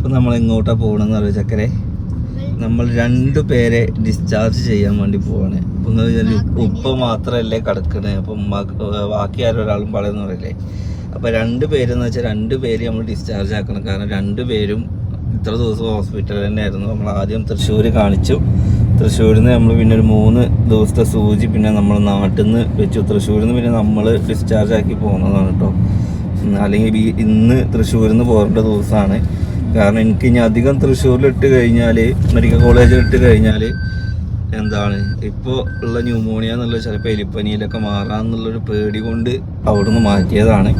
ഇപ്പൊ നമ്മൾ എങ്ങോട്ടാ പോകണമെന്ന് അറിയോ ചക്കരെ? നമ്മൾ രണ്ടു പേരെ ഡിസ്ചാർജ് ചെയ്യാൻ വേണ്ടി പോവാണ്. അപ്പൊ നിങ്ങൾ വിചാരിച്ചു, ഉപ്പ മാത്രല്ലേ കിടക്കണേ. അപ്പൊ ബാക്കി ആരും ഒരാളും പറയുന്ന പറയില്ലേ? അപ്പൊ രണ്ട് പേരെന്ന് വെച്ചാൽ രണ്ട് പേര് നമ്മൾ ഡിസ്ചാർജ് ആക്കണം. കാരണം രണ്ട് പേരും ഇത്ര ദിവസം ഹോസ്പിറ്റലിൽ തന്നെയായിരുന്നു. നമ്മൾ ആദ്യം തൃശ്ശൂർ കാണിച്ചു. തൃശ്ശൂരിൽ നിന്ന് നമ്മൾ പിന്നെ ഒരു മൂന്ന് ദിവസത്തെ സൂചി പിന്നെ നമ്മൾ നാട്ടിൽ നിന്ന് വെച്ചു. തൃശ്ശൂരിൽ നിന്ന് പിന്നെ നമ്മൾ ഡിസ്ചാർജ് ആക്കി പോകുന്നതാണ് കേട്ടോ അല്ലെങ്കിൽ ഇന്ന് തൃശ്ശൂരിൽ നിന്ന് പോകേണ്ട ദിവസമാണ് കാരണം എനിക്ക് ഇനി അധികം തൃശ്ശൂരിലിട്ട് കഴിഞ്ഞാൽ മെഡിക്കൽ കോളേജിൽ ഇട്ട് കഴിഞ്ഞാൽ എന്താണ്? ഇപ്പോൾ ഉള്ള ന്യൂമോണിയ എന്നുള്ള ചിലപ്പോൾ എലിപ്പനിയിലൊക്കെ മാറാമെന്നുള്ളൊരു പേടി കൊണ്ട് അവിടുന്ന് മാറ്റിയതാണ്.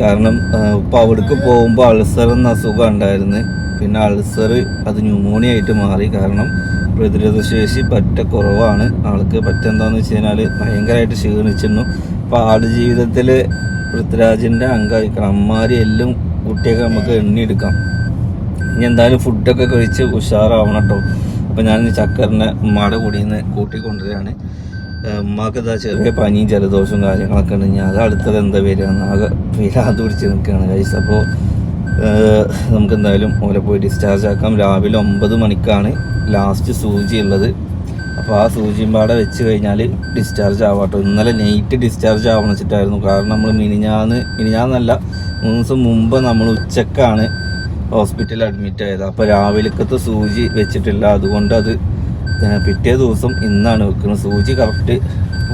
കാരണം ഇപ്പോൾ അവിടേക്ക് പോകുമ്പോൾ അൾസർ എന്ന അസുഖം ഉണ്ടായിരുന്നു. പിന്നെ അൾസർ അത് ന്യൂമോണിയ ആയിട്ട് മാറി. കാരണം പ്രതിരോധ ശേഷി പറ്റ കുറവാണ്. ആൾക്ക് പറ്റെന്താന്ന് വെച്ച് കഴിഞ്ഞാൽ ഭയങ്കരമായിട്ട് ക്ഷീണിച്ചിരുന്നു. അപ്പോൾ ആടുജീവിതത്തിൽ പൃഥ്വിരാജിന്റെ അംഗമായിരിക്കണം. അമ്മാരി എല്ലാം കുട്ടിയൊക്കെ നമുക്ക് എണ്ണിയെടുക്കാം. ഇനി എന്തായാലും ഫുഡൊക്കെ കഴിച്ച് ഉഷാറാവണം കേട്ടോ അപ്പം ഞാൻ ചക്കറിനെ ഉമ്മയുടെ കൂടി നിന്ന് കൂട്ടിക്കൊണ്ടുവരികയാണ് ഉമ്മാക്ക് ഇതാ ചെറിയ പനിയും ജലദോഷവും കാര്യങ്ങളൊക്കെ ഉണ്ട് ഞാൻ അത് അടുത്തത് എന്താ വരിക ആകെ വരാതെ പിടിച്ച് നിൽക്കുകയാണ് കഴിച്ച് അപ്പോൾ നമുക്ക് എന്തായാലും ഓലെ പോയി ഡിസ്ചാർജ് ആക്കാം. രാവിലെ ഒമ്പത് മണിക്കാണ് ലാസ്റ്റ് സൂചി ഉള്ളത്. അപ്പോൾ ആ സൂചിയും പാടെ വെച്ച് കഴിഞ്ഞാൽ ഡിസ്ചാർജ് ആവാട്ടോ. ഇന്നലെ നൈറ്റ് ഡിസ്ചാർജ് ആവണം വെച്ചിട്ടായിരുന്നു. കാരണം നമ്മൾ മിനിഞ്ഞാന്ന് മിനിഞ്ഞാന്നല്ല മൂന്ന് ദിവസം മുമ്പ് നമ്മൾ ഉച്ചക്കാണ് ഹോസ്പിറ്റലിൽ അഡ്മിറ്റ് ആയത്. അപ്പോൾ രാവിലക്കത്തെ സൂചി വെച്ചിട്ടില്ല. അതുകൊണ്ട് അത് പിറ്റേ ദിവസം ഇന്നാണ് വെക്കുന്നത്. സൂചി കറക്റ്റ്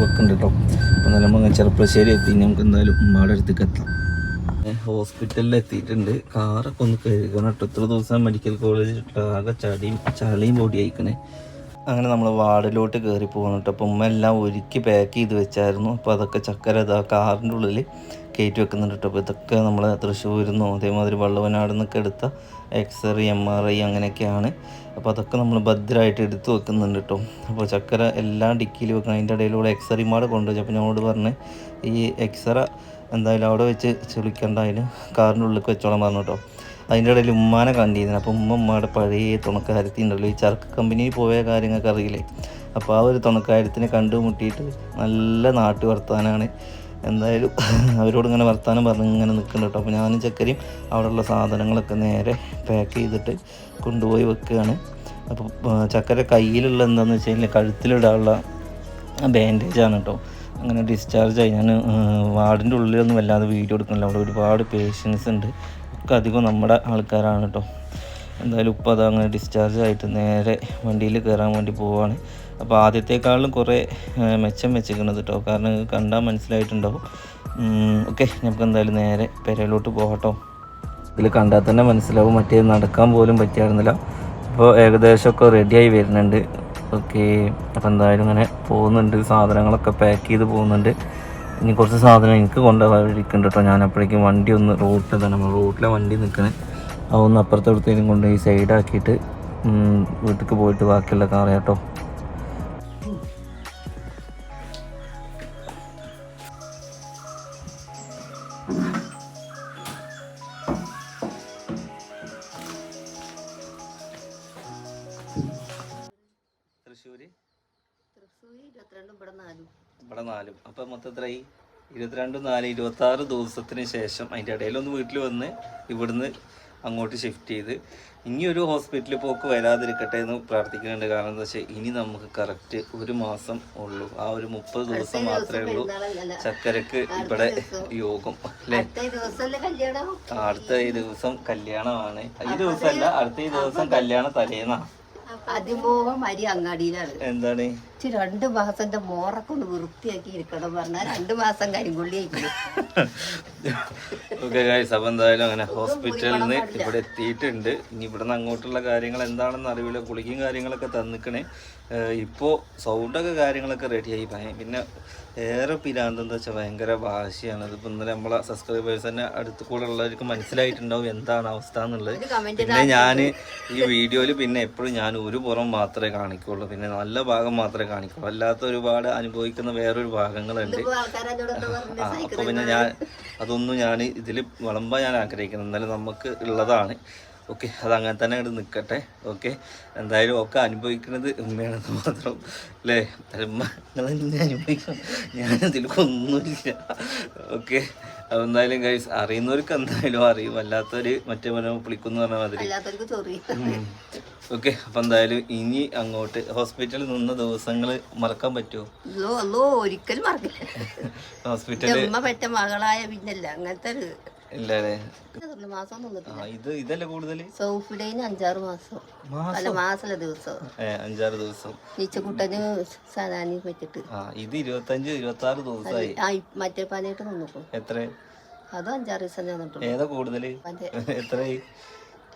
വെക്കുന്നുണ്ട് കേട്ടോ അപ്പോൾ നല്ല നമ്മൾ ചെറുപ്പശ്ശേരി എത്തി. നമുക്ക് എന്തായാലും ഉമ്മയുടെ അടുത്തേക്ക് എത്താം. ഹോസ്പിറ്റലിൽ എത്തിയിട്ടുണ്ട്. കാറൊക്കെ ഒന്ന് കഴുകണം കേട്ടോ ഇത്ര ദിവസം മെഡിക്കൽ കോളേജിൽ ആകെ ചടിയും ചളിയും പൊടി അയക്കണേ അങ്ങനെ നമ്മൾ വാർഡിലോട്ട് കയറി പോകണം അപ്പം ഉമ്മ എല്ലാം ഒരുക്കി പാക്ക് ചെയ്ത് വെച്ചായിരുന്നു. അപ്പോൾ അതൊക്കെ ചക്കര ഇതാ കാറിന്റെ ഉള്ളിൽ കയറ്റി വെക്കുന്നുണ്ട് കേട്ടോ. അപ്പോൾ ഇതൊക്കെ നമ്മൾ തൃശ്ശൂരിൽ നിന്നോ അതേമാതിരി വള്ളവനാട് നിന്നൊക്കെ എടുത്ത എക്സ്റേ എം ആർ ഐ അങ്ങനെയൊക്കെയാണ്. അപ്പോൾ അതൊക്കെ നമ്മൾ ഭദ്രമായിട്ട് എടുത്ത് വെക്കുന്നുണ്ട് കേട്ടോ. അപ്പോൾ ചക്കര എല്ലാം ഡിക്കിയിൽ വെക്കണം. അതിന്റെ ഇടയിലൂടെ എക്സ്റേ മാഡ് കൊണ്ടുവച്ചു അപ്പോൾ ഞങ്ങളോട് പറഞ്ഞ് ഈ എക്സറ എന്തായാലും അവിടെ വെച്ച് ചുളിക്കണ്ട. അതിന് കാറിന്റെ ഉള്ളിൽ വെച്ചോളാൻ പറഞ്ഞു കേട്ടോ. അതിന്റെ ഇടയിൽ ഉമ്മാനെ കണ്ടിരുന്നു. അപ്പോൾ ഉമ്മ ഉമ്മയുടെ പഴയ തുണക്കാരത്തി ഉണ്ടല്ലോ ഈ ചരക്ക് കമ്പനി പോയ കാര്യങ്ങൾക്ക് അറിയില്ലേ? അപ്പോൾ ആ ഒരു തുണക്കാരത്തിനെ കണ്ടുമുട്ടിയിട്ട് നല്ല നാട്ടു വർത്താനാണ്. എന്തായാലും അവരോട് ഇങ്ങനെ വർത്താനം പറഞ്ഞ് ഇങ്ങനെ നിൽക്കുന്നുണ്ട് കേട്ടോ. അപ്പോൾ ഞാനും ചക്കരയും അവിടെയുള്ള സാധനങ്ങളൊക്കെ നേരെ പാക്ക് ചെയ്തിട്ട് കൊണ്ടുപോയി വെക്കുകയാണ്. അപ്പോൾ ചക്കര കയ്യിലുള്ള എന്താണെന്ന് വെച്ച് കഴിഞ്ഞാൽ കഴുത്തിലിടാനുള്ള ബാൻഡേജാണ് കേട്ടോ. അങ്ങനെ ഡിസ്ചാർജ് ആയി. ഞാൻ വാർഡിന്റെ ഉള്ളിലൊന്നും വല്ലാതെ വീഡിയോ എടുക്കണില്ല അവിടെ ഒരുപാട് പേഷ്യൻസ് ഉണ്ട്. ഒക്കെ അധികം നമ്മുടെ ആൾക്കാരാണ് കേട്ടോ എന്തായാലും ഉപ്പ അത് അങ്ങനെ ഡിസ്ചാർജ് ആയിട്ട് നേരെ വണ്ടിയിൽ കയറാൻ വേണ്ടി പോവാണ്. അപ്പോൾ ആദ്യത്തെക്കാളും കുറേ മെച്ചം വെച്ചിരിക്കുന്നത് കേട്ടോ കാരണം കണ്ടാൽ മനസ്സിലായിട്ടുണ്ടാവും. ഓക്കെ നമുക്ക് എന്തായാലും നേരെ പെരയിലോട്ട് പോകട്ടോ ഇതിൽ കണ്ടാൽ തന്നെ മനസ്സിലാവും. മറ്റേ നടക്കാൻ പോലും പറ്റിയായിരുന്നില്ല. അപ്പോൾ ഏകദേശമൊക്കെ റെഡിയായി വരുന്നുണ്ട്. ഓക്കെ അപ്പോൾ എന്തായാലും ഇങ്ങനെ പോകുന്നുണ്ട്. സാധനങ്ങളൊക്കെ പാക്ക് ചെയ്ത് പോകുന്നുണ്ട്. ഇനി കുറച്ച് സാധനം എനിക്ക് കൊണ്ടുപോകാതിരിക്കുന്നുണ്ട് കേട്ടോ. ഞാൻ അപ്പോഴേക്കും വണ്ടി ഒന്ന് റോട്ടിൽ തന്നെ നമ്മൾ റോട്ടിലെ വണ്ടി നിൽക്കണേ അതൊന്ന് അപ്പുറത്തെടുത്തേലും കൊണ്ട് ഈ സൈഡാക്കിയിട്ട് വീട്ടിലേക്ക് പോയിട്ട് ബാക്കിയുള്ള കാർ കേട്ടോ. തൃശ്ശൂര്? തൃശ്ശൂര് ഇരുപത്തിരണ്ടും ഇവിടെ നാലും. ഇവിടെ നാലും. അപ്പം മൊത്തം എത്രയായി ഇരുപത്തിരണ്ട് നാല് ഇരുപത്തി ആറ് ദിവസത്തിന് ശേഷം അതിന്റെ ഇടയിലൊന്ന് വീട്ടിൽ വന്ന് ഇവിടുന്ന് അങ്ങോട്ട് ഷിഫ്റ്റ് ചെയ്ത് ഇനി ഒരു ഹോസ്പിറ്റലിൽ പോക്ക് വരാതിരിക്കട്ടെ എന്ന് പ്രാർത്ഥിക്കുന്നുണ്ട്. കാരണം എന്താ വെച്ചാൽ ഇനി നമുക്ക് കറക്റ്റ് ഒരു മാസം ഉള്ളൂ. ആ ഒരു മുപ്പത് ദിവസം മാത്രമേ ഉള്ളൂ ചക്കരക്ക് ഇവിടെ യോഗം അല്ലേ? അടുത്ത ഈ ദിവസം കല്യാണമാണ്. ഈ ദിവസമല്ല അടുത്ത ഈ ദിവസം കല്യാണ തലേന്നാ. അതിമോഹം അരി അങ്ങാടിയിലാണ്. എന്താണ്? രണ്ട് മാസത്തെ എന്റെ മോറൊക്കെ ഒന്ന് വൃത്തിയാക്കി ഇരിക്കണം പറഞ്ഞാൽ രണ്ട് മാസം കരിങ്കൊള്ളി അപ്പോൾ എന്തായാലും അങ്ങനെ ഹോസ്പിറ്റലിൽ നിന്ന് ഇവിടെ എത്തിയിട്ടുണ്ട്. ഇനി ഇവിടെ നിന്ന് അങ്ങോട്ടുള്ള കാര്യങ്ങൾ എന്താണെന്ന് അറിയില്ല. കുളിക്കും കാര്യങ്ങളൊക്കെ തന്നിക്കണേ. ഇപ്പോൾ സൗണ്ടൊക്കെ കാര്യങ്ങളൊക്കെ റെഡിയായി പിന്നെ ഏറെ പിരാന്തം എന്താ വെച്ചാൽ ഭയങ്കര വാശിയാണ്. അതിപ്പോൾ ഇന്നലെ നമ്മളെ സബ്സ്ക്രൈബേഴ്സ് തന്നെ അടുത്ത് കൂടെ ഉള്ളവർക്ക് മനസ്സിലായിട്ടുണ്ടാവും എന്താണ് അവസ്ഥ എന്നുള്ളത്. പിന്നെ ഞാൻ ഈ വീഡിയോയിൽ പിന്നെ എപ്പോഴും ഞാൻ ഒരു പുറം മാത്രമേ കാണിക്കുള്ളൂ. പിന്നെ നല്ല ഭാഗം മാത്രമേ കാണിക്കുള്ളൂ. അല്ലാത്ത ഒരുപാട് അനുഭവിക്കുന്ന വേറൊരു ഭാഗങ്ങളുണ്ട്. അപ്പോൾ പിന്നെ ഞാൻ അതൊന്നും ഞാൻ ഇതിൽ വിളമ്പാൻ ഞാൻ ആഗ്രഹിക്കുന്നു എന്നാലും നമുക്ക് ഉള്ളതാണ്. ഓക്കെ അത് അങ്ങനെ തന്നെ അങ്ങോട്ട് നിൽക്കട്ടെ ഓക്കെ എന്തായാലും ഒക്കെ അനുഭവിക്കുന്നത് ഉമ്മയാണെന്ന് മാത്രം. അല്ലേ? ഉമ്മ നിങ്ങൾ തന്നെ അനുഭവിക്കണം ഞാനതിൽ ഒന്നുമില്ല ഓക്കെ അപ്പൊ എന്തായാലും ഗൈസ് അറിയുന്നവർക്ക് എന്തായാലും അറിയും. അല്ലാത്തവര് മറ്റേ മരം പുളിക്കുന്നു പറഞ്ഞ മാതിരി. ഓക്കെ അപ്പൊ എന്തായാലും ഇനി അങ്ങോട്ട് ഹോസ്പിറ്റലിൽ നിന്ന ദിവസങ്ങൾ മറക്കാൻ പറ്റുമോ? ഒരിക്കലും മറക്കില്ല. ഹോസ്പിറ്റലിൽ പറ്റ മകളായ പിന്നല്ല അങ്ങനത്തെ ഇത് ഇതല്ലേ അഞ്ചാറ് മാസം. അല്ല ദിവസം. അഞ്ചാറ് ദിവസം. നീച്ചക്കുട്ടന് സനാനി വെച്ചിട്ട് ഇത് ഇരുപത്തഞ്ച് ഇരുപത്തി ആറ് ദിവസമായി മറ്റേ പനിയായിട്ട് നിന്നിക്കും എത്ര? അതും അഞ്ചാറ് ദിവസം ഞാൻ ഏതാ കൂടുതൽ എത്രയായി?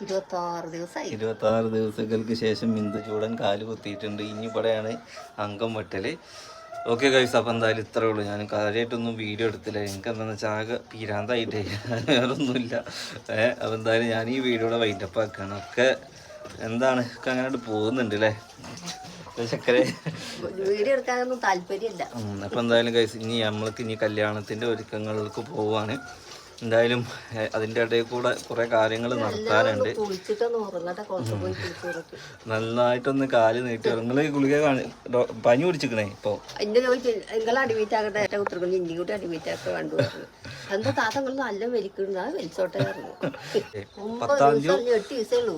ഇരുപത്തി ആറ് ദിവസങ്ങൾക്ക് ശേഷം ബിന്ദു ചൂടൻ കാൽ കുത്തിയിട്ടുണ്ട്. ഇനി ഇവിടെയാണ് അംഗം വെട്ടൽ. ഓക്കെ ഗൈസ് അപ്പം എന്തായാലും ഇത്രേ ഉള്ളൂ. ഞാൻ കാര്യമായിട്ടൊന്നും വീഡിയോ എടുത്തില്ല. എനിക്ക് എന്താണെന്ന് വെച്ചാൽ ആകെ പീരാന്തായിട്ടേ. വേറൊന്നുമില്ല. ഏഹ് അപ്പം എന്തായാലും ഞാൻ ഈ വീഡിയോയുടെ വൈൻഡപ്പ് ആക്കുകയാണ് ഒക്കെ എന്താണ്? ഒക്കെ അങ്ങനെ പോകുന്നുണ്ട് അല്ലേ ചക്കരെ. വീഡിയോ എടുക്കാനൊന്നും താല്പര്യമില്ല. അപ്പം എന്തായാലും ഗൈസ് ഇനി നമ്മൾക്ക് ഇനി കല്യാണത്തിന്റെ ഒരുക്കങ്ങൾക്ക് പോവാണ്. എന്തായാലും അതിന്റെ അതിന്റെ ഇടയിൽ കൂടെ കുറേ കാര്യങ്ങൾ നടത്താനുണ്ട്. നന്നായിട്ടൊന്ന് കാൽ നീട്ടി നിങ്ങൾ ഗുളിക പനി പിടിച്ചിക്കണേ ഇപ്പൊ? നിങ്ങൾ ആകട്ടെ കണ്ടു നല്ല വലിച്ചോട്ടെ പത്താം തീയതി അല്ല, എട്ട് ദിവസമേ ഉള്ളൂ.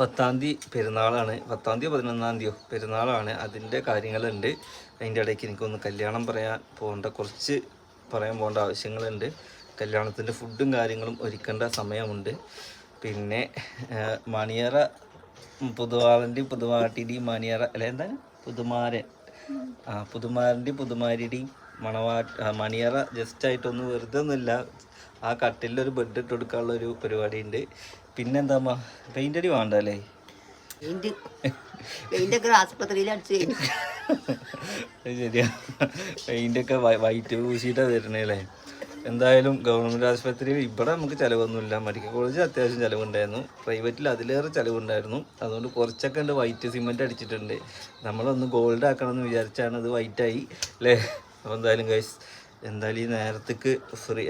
പത്താം തീയതി പെരുന്നാളാണ്. പത്താം തീയതി പതിനൊന്നാം തീയതിയോ? പെരുന്നാളാണ്. അതിന്റെ കാര്യങ്ങളുണ്ട്. അതിന്റെ ഇടയ്ക്ക് എനിക്കൊന്ന് കല്യാണം പറയാൻ പോകേണ്ട കുറച്ച് പറയാൻ പോകേണ്ട ആവശ്യങ്ങളുണ്ട്. കല്യാണത്തിന്റെ ഫുഡും കാര്യങ്ങളും ഒരുക്കേണ്ട സമയമുണ്ട്. പിന്നെ മണിയറ പുതുവാളന്റെയും പുതുവാട്ടിന്റെയും മണിയറ അല്ല എന്താണ്? പുതുമാരൻ. ആ പുതുമാരന്റെയും പുതുമാരിയുടെയും മണവാ മണിയറ ജസ്റ്റ് ആയിട്ടൊന്നും വെറുതെ ഒന്നുമില്ല ആ കട്ടിലൊരു ബെഡ് ഇട്ട് കൊടുക്കാനുള്ള ഒരു പരിപാടി ഉണ്ട് പിന്നെന്താ പെയിന്റ് അടി വേണ്ട അല്ലേ ശരിയാ. പെയിന്റൊക്കെ വൈറ്റ് പൂശിയിട്ടാണ് തരണേ അല്ലേ എന്തായാലും ഗവൺമെന്റ് ആശുപത്രിയിൽ ഇവിടെ നമുക്ക് ചിലവൊന്നുമില്ല. മെഡിക്കൽ കോളേജിൽ അത്യാവശ്യം ചിലവുണ്ടായിരുന്നു. പ്രൈവറ്റിൽ അതിലേറെ ചിലവുണ്ടായിരുന്നു. അതുകൊണ്ട് കുറച്ചൊക്കെ ഉണ്ട് വൈറ്റ് സിമെന്റ് അടിച്ചിട്ടുണ്ട്. നമ്മളൊന്ന് ഗോൾഡ് ആക്കണം എന്ന് വിചാരിച്ചാണ് അത് വൈറ്റായി അല്ലേ? അപ്പോൾ എന്തായാലും ഗൈസ് എന്തായാലും ഈ നേരത്തേക്ക് ഫ്രീ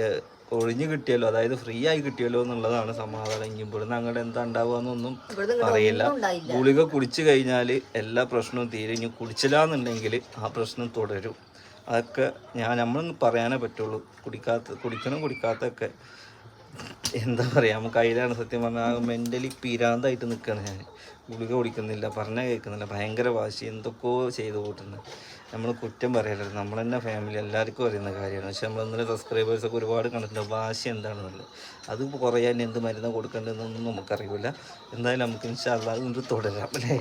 ഒഴിഞ്ഞു കിട്ടിയല്ലോ. അതായത് ഫ്രീ ആയി കിട്ടിയല്ലോ എന്നുള്ളതാണ് സമാധാനം. ഇനി ഇവിടുന്ന് അങ്ങോട്ട് എന്താ ഉണ്ടാവുക എന്നൊന്നും ഇവിടുന്ന് അറിയില്ല. ഗുളിക കുടിച്ചു കഴിഞ്ഞാൽ എല്ലാ പ്രശ്നവും തീരെ ഇനി കുടിച്ചില്ല എന്നുണ്ടെങ്കിൽ ആ പ്രശ്നം തുടരും. അതൊക്കെ ഞാൻ നമ്മളൊന്ന് പറയാനേ പറ്റുള്ളൂ. കുടിക്കാത്ത കുടിക്കണം കുടിക്കാത്തൊക്കെ. എന്താ പറയുക നമുക്ക് അതിലാണ് സത്യം പറഞ്ഞാൽ മെന്റലി പിരാന്തായിട്ട് നിൽക്കുകയാണ് ഞാൻ ഗുളിക കുടിക്കുന്നില്ല പറഞ്ഞാൽ കേൾക്കുന്നില്ല ഭയങ്കര വാശി എന്തൊക്കെയോ ചെയ്തു കൂട്ടുന്നത് നമ്മൾ കുറ്റം പറയല്ലോ നമ്മൾ തന്നെ ഫാമിലി എല്ലാവർക്കും അറിയുന്ന കാര്യമാണ്. പക്ഷെ നമ്മൾ ഇന്നലെ സബ്സ്ക്രൈബേഴ്സൊക്കെ ഒരുപാട് കണ്ടിട്ടുണ്ട്. വാശി എന്താണെന്നുള്ളത്. അത് കുറയാൻ എന്ത് മരുന്ന് കൊടുക്കേണ്ടതെന്നൊന്നും നമുക്കറിയില്ല എന്തായാലും നമുക്ക് ഇൻഷാല്ലാതെ തുടരാം അല്ലേ?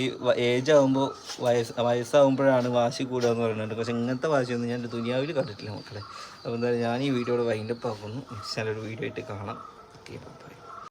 ഈ ഏജ് ആകുമ്പോൾ വയസ്സ് വയസ്സാകുമ്പോഴാണ് വാശി കൂടുക എന്ന് പറയുന്നുണ്ട് പക്ഷെ ഇങ്ങനത്തെ വാശിയൊന്നും ഞാൻ ദുനിയാവിൽ കണ്ടിട്ടില്ല മക്കളെ. അപ്പോൾ എന്തായാലും ഞാൻ ഈ വീഡിയോയുടെ വൈൻഡപ്പ് ആക്കുന്നു ഇൻഷാല്ല ഒരു വീഡിയോ ആയിട്ട് कहना कहाना